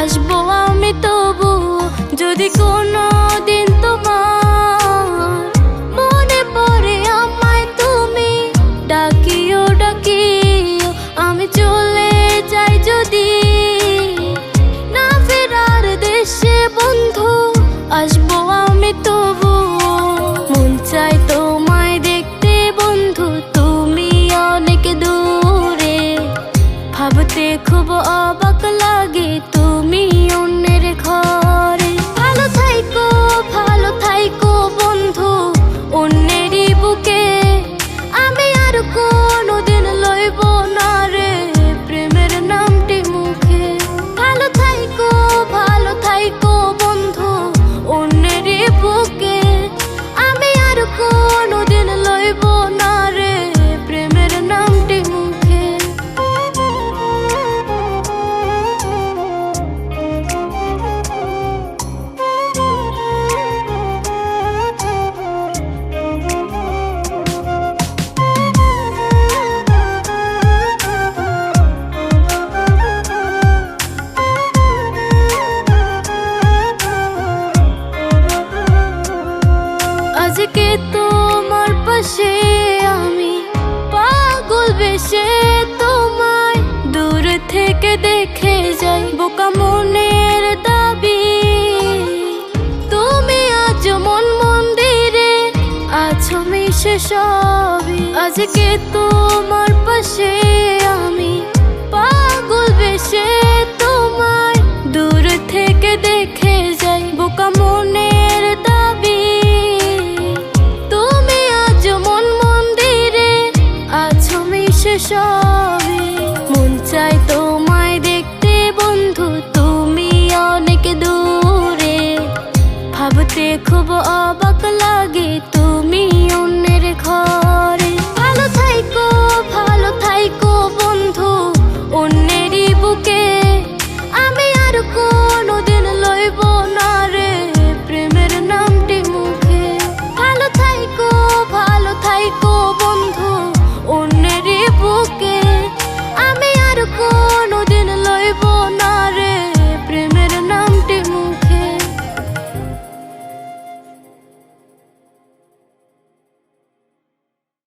আসব আমি তবু, যদি কোনো দিন তোমার মনে পড়ে আমায় তুমি, ডাকিও ডাকিও, আমি চলে যাই যদি। না ফেরার দেশে বন্ধু, আসব আমি তবু, মন চাই তোমায় দেখতে বন্ধু, তুমি অনেক দূরে। ভাবতে খুব অবাক থেকে দেখে যাই বোকা মনের দাবি তুমি আজ মন মন্দিরে আছো মিশে সবই আজকে তোমার পাশে লাগে তুমি অন্যের ঘর।